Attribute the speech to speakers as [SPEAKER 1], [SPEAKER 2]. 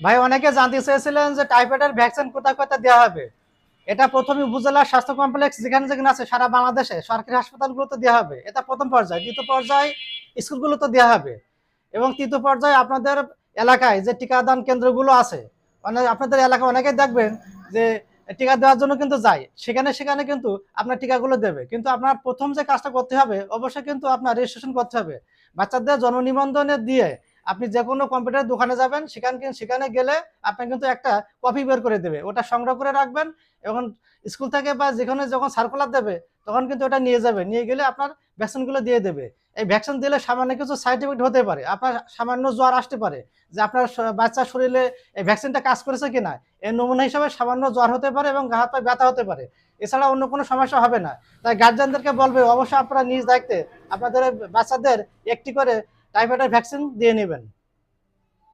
[SPEAKER 1] ভাই, অনেকে জানতে চেয়েছিলেন যে টাইফয়েডের ভ্যাকসিন কোথায় কোথায় দেওয়া হবে। এটা প্রথমে উপজেলা স্বাস্থ্য কমপ্লেক্স, যেখানে যেখানে আছে সারা বাংলাদেশে সরকারি হাসপাতালগুলোতে দেওয়া হবে। এটা প্রথম পর্যায়ে। দ্বিতীয় পর্যায়ে, স্কুলগুলোতে দেওয়া হবে। এবং তৃতীয় পর্যায়ে আপনাদের এলাকায় যে টিকাদান কেন্দ্রগুলো আছে মানে আপনাদের এলাকায় অনেকেই দেখবেন যে টিকা দেওয়ার জন্য কিন্তু যায়। সেখানে সেখানে কিন্তু আপনার টিকাগুলো দেবে। কিন্তু আপনার প্রথম যে কাজটা করতে হবে, অবশ্যই কিন্তু আপনার রেজিস্ট্রেশন করতে হবে। বাচ্চাদের জন্ম নিবন্ধনে দিয়ে আপনি যে কোনো কম্পিউটার দোকানে যাবেন, সেখানে সেখানে গেলে আপনি কিন্তু একটা কপি বের করে দেবে। ওটা সংগ্রহ করে রাখবেন। এবং স্কুল থেকে বা যেখানে যখন সার্কুলার দেবে, তখন কিন্তু ওটা নিয়ে যাবে। নিয়ে গেলে আপনার ভ্যাকসিনগুলো দিয়ে দেবে। এই ভ্যাকসিন দিলে সামান্য কিছু সাইড এফেক্ট হতে পারে। আপনার সামান্য জ্বর আসতে পারে। যে আপনার বাচ্চার শরীরে এই ভ্যাকসিনটা কাজ করেছে কিনা, এর নমুনা হিসাবে সামান্য জ্বর হতে পারে এবং গা হাত পায়ে ব্যথা হতে পারে। এছাড়া অন্য কোনো সমস্যা হবে না। তাই গার্জেনদেরকে বলবে, অবশ্যই আপনারা নিজ দায়িত্বে আপনাদের বাচ্চাদের একটি করে টাইফয়েডের ভ্যাকসিন দিয়ে নেবেন।